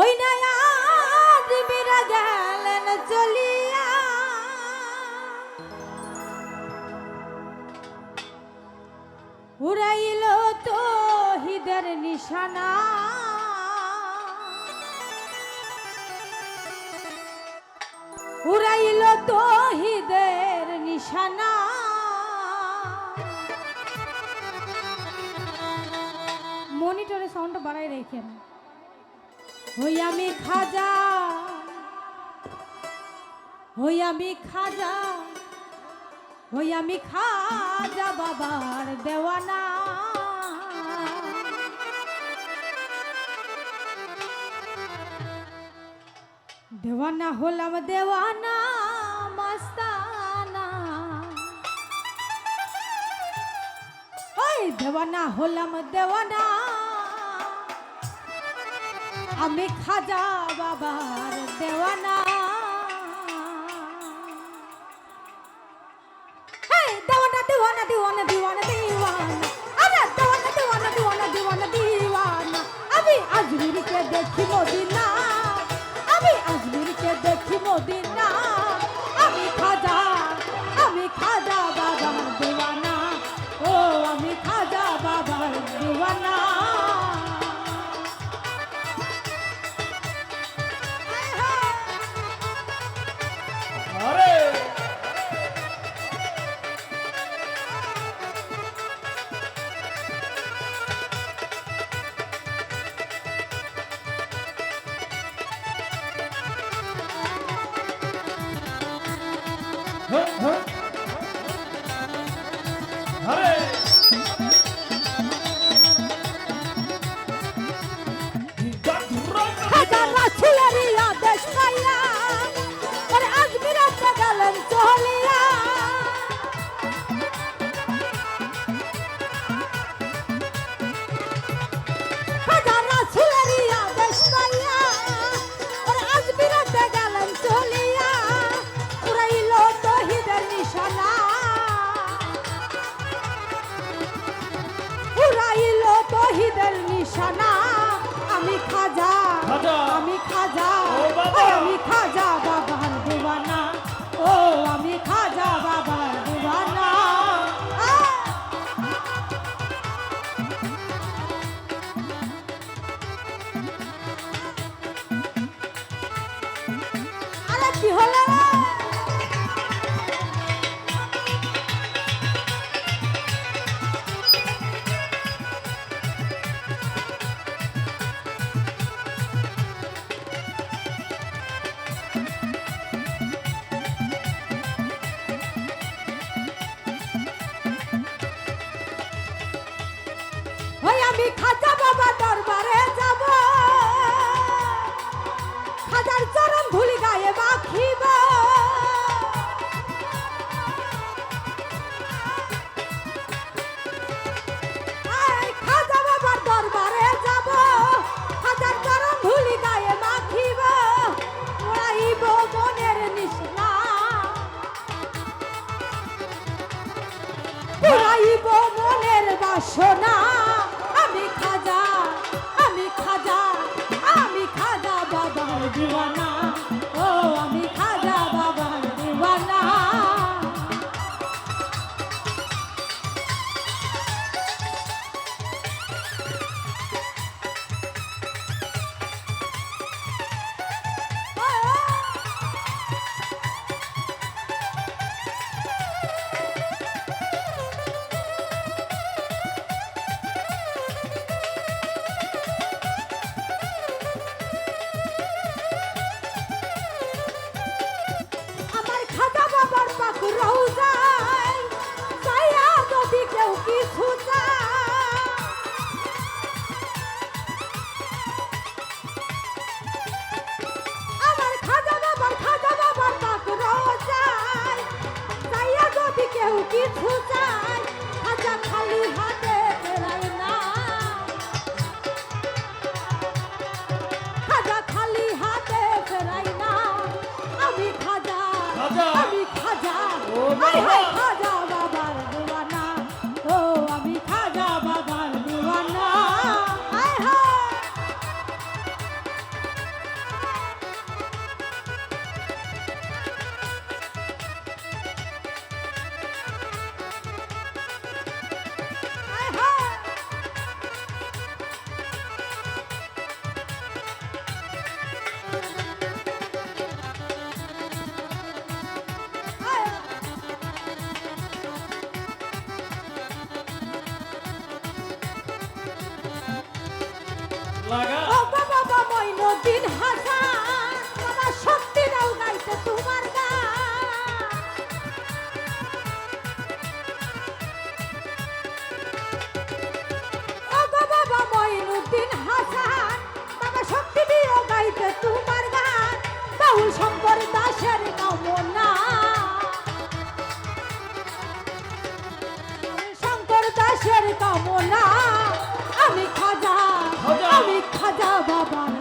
ওই নয়া বিরা গেলেন চলিয়া। উড়াইল তো হিদের নিশানা। উড়াইল তো হিদের নিশানা। মনিটরে সাউন্ডটা বাড়াই রেখেন হই আমি খাজা, হই আমি খাজা, হই আমি খাজা বাবার দেওয়ানা। দেওয়ানা হলাম দেওয়ানা, মাস্তানা। ওই দেওয়ানা হলাম দেওয়ানা। আমি খাজা বাবার দেওয়ানা। দেওয়ানা দেওয়ানা দেওয়ানা দেওয়ানা দেওয়ানা। আমি আজমিরকে দেখি মদিনা। Ha ha. নিশানা আমি খাজা খাজা। আমি খাজা ও আমি খাজা আমি খাজা! আরে কি হলো আমি খাজা বাবা দরবারে যাব। খাজার চরণ ধুলি গায়ে মাখিব। খাজা বাবার দরবারে যাব। খাজার চরণ ধুলি গায়ে মাখিব। ওড়াইব মনের নিশনা। পুরাইব মনের বাসনা। 不在 ও বাবা বাবা, মইনুদ্দিন হাসান বাবা শক্তি দাও গাইতে তোমার ও বাবা বাবা, মইনুদ্দিন হাসান বাবা শক্তি দিও গাইতে তোমার গান বাউল শঙ্কর দাসের কামনা। শঙ্কর দাসের কামনা। আমি খাজা। রাজা বাবা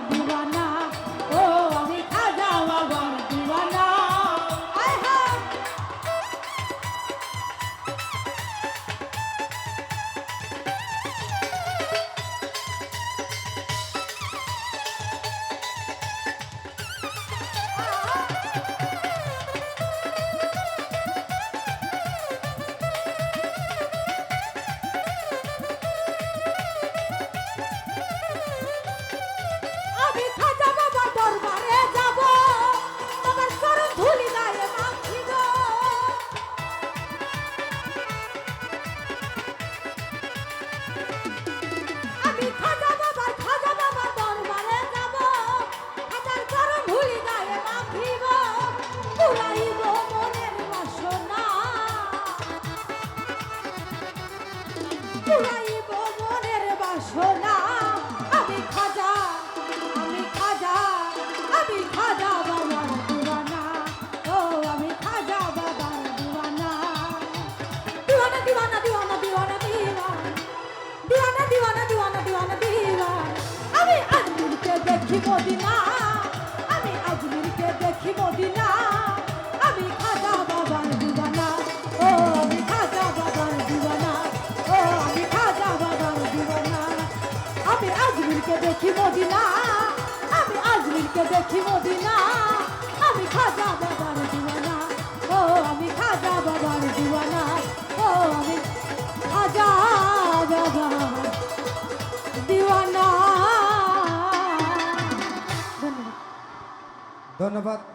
আজমিরকে দিনা, আমি আজমিরকে দেখিব দিনা, আমি খাজা বাবার দিওয়ানা ও আমি খাজা বাবার দিওয়ানা ও আমি খাজা বাবার দিওয়ানা আমি আজমিরকে দেখিব দিনা, আমি আজমিরকে দেখি মদিনা আমি খাজা বাবার ধন্যবাদ।